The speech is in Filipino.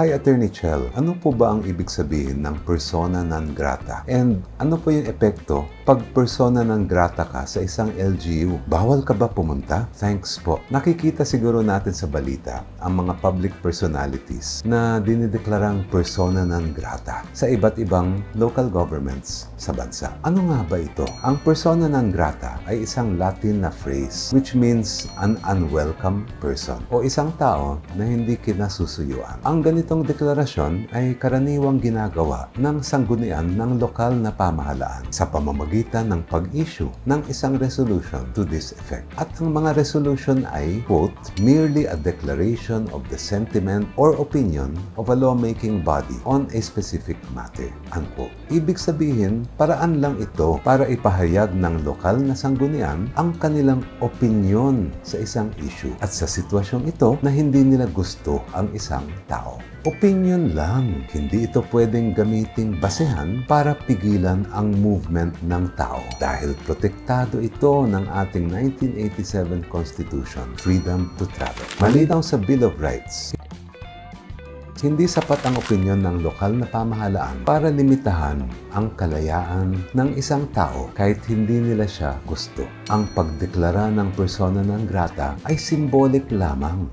Hi Attorney Chell, ano po ba ang ibig sabihin ng persona non grata? And ano po yung epekto pag persona non grata ka sa isang LGU? Bawal ka ba pumunta? Thanks po. Nakikita siguro natin sa balita ang mga public personalities na dinideklarang persona non grata sa iba't ibang local governments sa bansa. Ano nga ba ito? Ang persona non grata ay isang Latin na phrase which means an unwelcome person o isang tao na hindi kinasusuyuan. Ang ganitong deklarasyon ay karaniwang ginagawa ng sanggunian ng lokal na pamahalaan sa pamamagitan ng pag-issue ng isang resolution to this effect. At ang mga resolution ay, quote, merely a declaration of the sentiment or opinion of a lawmaking body on a specific matter, unquote. Ibig sabihin, paraan lang ito para ipahayag ng lokal na sanggunian ang kanilang opinion sa isang issue at sa sitwasyong ito na hindi nila gusto ang isang tao. Opinion lang, hindi ito pwedeng gamiting basehan para pigilan ang movement ng tao dahil protektado ito ng ating 1987 Constitution, freedom to travel. Malinaw sa Bill of Rights, hindi sapat ang opinyon ng lokal na pamahalaan para limitahan ang kalayaan ng isang tao kahit hindi nila siya gusto. Ang pagdeklara ng persona non grata ay symbolic lamang